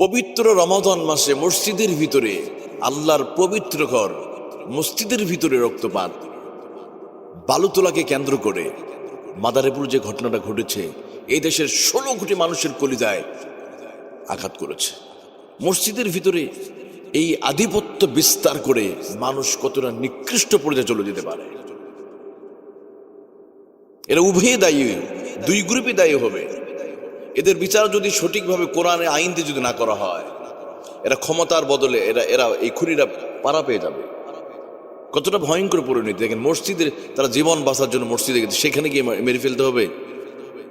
পবিত্র রমাদান মাসে মসজিদের ভিতরে আল্লাহর পবিত্র ঘর, মসজিদের ভিতরে রক্তপাত। বালুতলাকে কেন্দ্র করে মাদারেপুর যে ঘটনাটা ঘটেছে, এই দেশের ষোলো কোটি মানুষের কলিজায় আঘাত করেছে। মসজিদের ভিতরে এই আধিপত্য বিস্তার করে মানুষ কতটা নিকৃষ্ট পর্যায়ে চলে যেতে পারে। এরা উভয়ে দায়ী, দুই গ্রুপই দায়ী হবে। এদের বিচার যদি সঠিকভাবে কোরআনে আইন দিয়ে যদি না করা হয় এরা ক্ষমতার বদলে এরা এরা এই খুনিরা পাড়া পেয়ে যাবে। কতটা ভয়ঙ্কর পরিণতি। দেখেন মসজিদের তারা জীবন বাঁচার জন্য মসজিদে গেছে সেখানে গিয়ে মেরে ফেলতে হবে।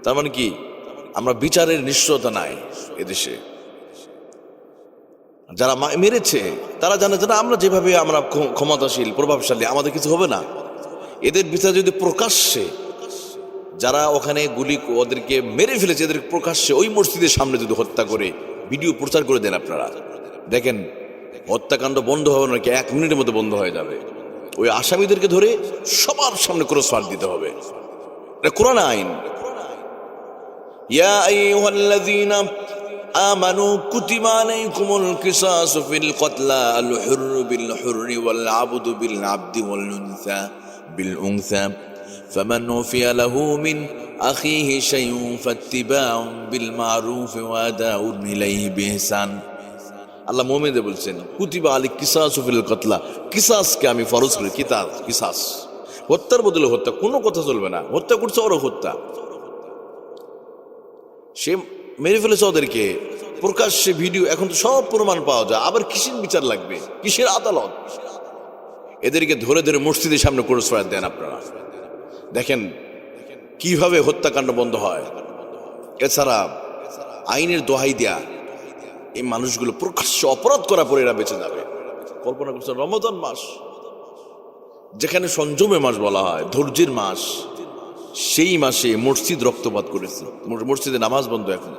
তার মানে কি? আমরা বিচারের নিশ্চয়তা নাই এদেশে। যারা মেরেছে তারা জানে যে না, আমরা যেভাবে আমরা ক্ষমতাশীল প্রভাবশালী আমাদের কিছু হবে না। এদের বিচার যদি প্রকাশ্যে যারা ওখানে গুলি ওদেরকে মেরে ফেলেছে এদের প্রকাশ্যে ওই মসজিদের সামনে যদি হত্যা করে ভিডিও প্রচার করে দেন আপনারা দেখেন হত্যাকাণ্ড বন্ধ হবে নাকি এক মিনিটের মধ্যে বন্ধ হয়ে যাবে ওই আসামিদেরকে ধরে সবার সামনে ক্রস ফার দিতে হবে এটা কোরআন আইন ইয়া আইয়ুহাল্লাযীনা آمنوا كتب عليكم القصاص في القتلى الحر بالحر والعبد بالعبد والأنثى بالأنثى فمن وفي له من أخيه شيء فاتباع بالمعروف وأداء إليه بإحسان আল্লাহ মোমেদে বলছেন কুতিবা আলী কিসাস ফিল কতলা কিসাসকে আমি ফরজ করি কিতাব কিসাস হত্যার বদলে হত্যা কোনো কথা চলবে না হত্যা করছে ওরও হত্যা সে মেরে ফেলেছে ওদেরকে প্রকাশ্যে ভিডিও এখন তো সব প্রমাণ পাওয়া যায় আবার কিসের বিচার লাগবে কিসের আদালত এদেরকে ধরে ধরে মসজিদের সামনে করে সরাত দেন আপনারা দেখেন কীভাবে হত্যাকাণ্ড বন্ধ হয়? এছাড়া আইনের দোহাই দেয়া এই মানুষগুলো প্রকাশ্য অপরাধ করা পরে এরা বেঁচে যাবে। কল্পনা করছেন রমজান মাস, যেখানে সংযমে মাস বলা হয়, ধৈর্যের মাস, সেই মাসে মসজিদ রক্তপাত করেছে। মসজিদে নামাজ বন্ধ এখন।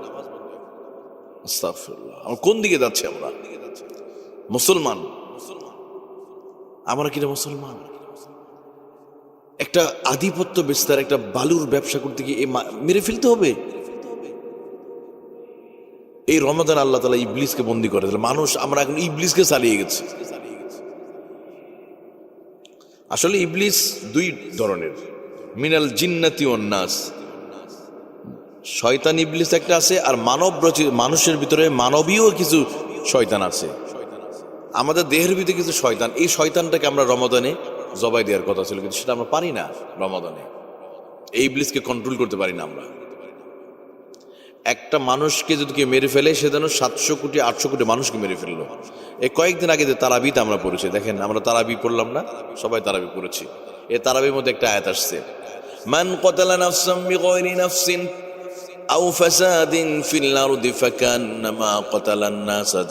আমরা কোন দিকে যাচ্ছি আমরা? মুসলমান? আমরা কিনা মুসলমান? একটা আধিপত্য বিস্তার, একটা বালুর ব্যবসা করতে গিয়ে মেরে ফেলতে হবে। এই রমাদান আল্লাহ তালা ইবলিসকে বন্দি করে দিল। মানুষ, আমরা এখন ইবলিসকে চালিয়ে গেছি। আসলে ইবলিস দুই ধরনের। মিনাল জিন্নাতি নাস। শয়তান, ইবলিস একটা আছে, আর মানব রচিত মানুষের ভিতরে মানবীয় কিছু শয়তান আছে। আমাদের দেহের ভিতরে কিছু শয়তান। এই শয়তানটাকে আমরা রমাদানে জবাই দেওয়ার কথা ছিল, কিন্তু সেটা আমরা পারি না রমাদানে। এই ইবলিসকে কন্ট্রোল করতে পারি না আমরা। একটা মানুষকে যদি কেউ মেরে ফেলে, সে যেন সাতশো কোটি, আটশো কোটি মানুষকে মেরে ফেলল। এই কয়েকদিন আগে যে তারাবিতে আমরা পড়েছি, দেখেন আমরা তারাবি পড়লাম না, সবাই তারাবি পড়েছি। এ তারাবির মধ্যে একটা আয়াত আসছে। মান কতালা নাফসাম বিগয়রি নাফসিন আও ফাসাদিন ফিল আরদি ফাকান্নামা কতালান নাসা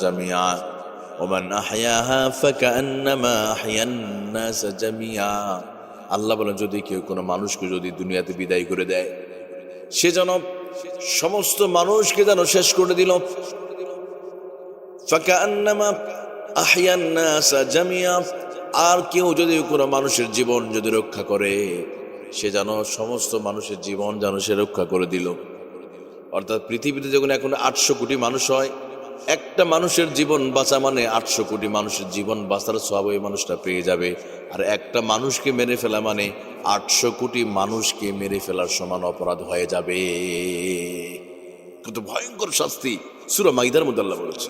ওমান আহয়াহা ফাকান্নামা আহয়ান নাসা জামিয়া। আল্লাহ বলেন, যদি কেউ কোনো মানুষকে যদি দুনিয়াতে বিদায় করে দেয়, সে যেন সমস্ত মানুষকে যেন শেষ করে দিল। ফাকান্নামা আহয়ান নাসা জামিয়া। আর কেউ যদি কোনো মানুষের জীবন যদি রক্ষা করে, সে যেন সমস্ত মানুষের জীবন যেন সে রক্ষা করে দিল। অর্থাৎ পৃথিবীতে যখন এখন আটশো কোটি মানুষ হয় একটা মানুষের জীবন বাঁচা মানে আটশো কোটি মানুষের জীবন বাঁচার সব ওই মানুষটা পেয়ে যাবে। আর একটা মানুষকে মেরে ফেলা মানে আটশো কোটি মানুষকে মেরে ফেলার সমান অপরাধ হয়ে যাবে। কিন্তু ভয়ঙ্কর শাস্তি। সুরা মাইদার মধ্যে আল্লাহ বলেছে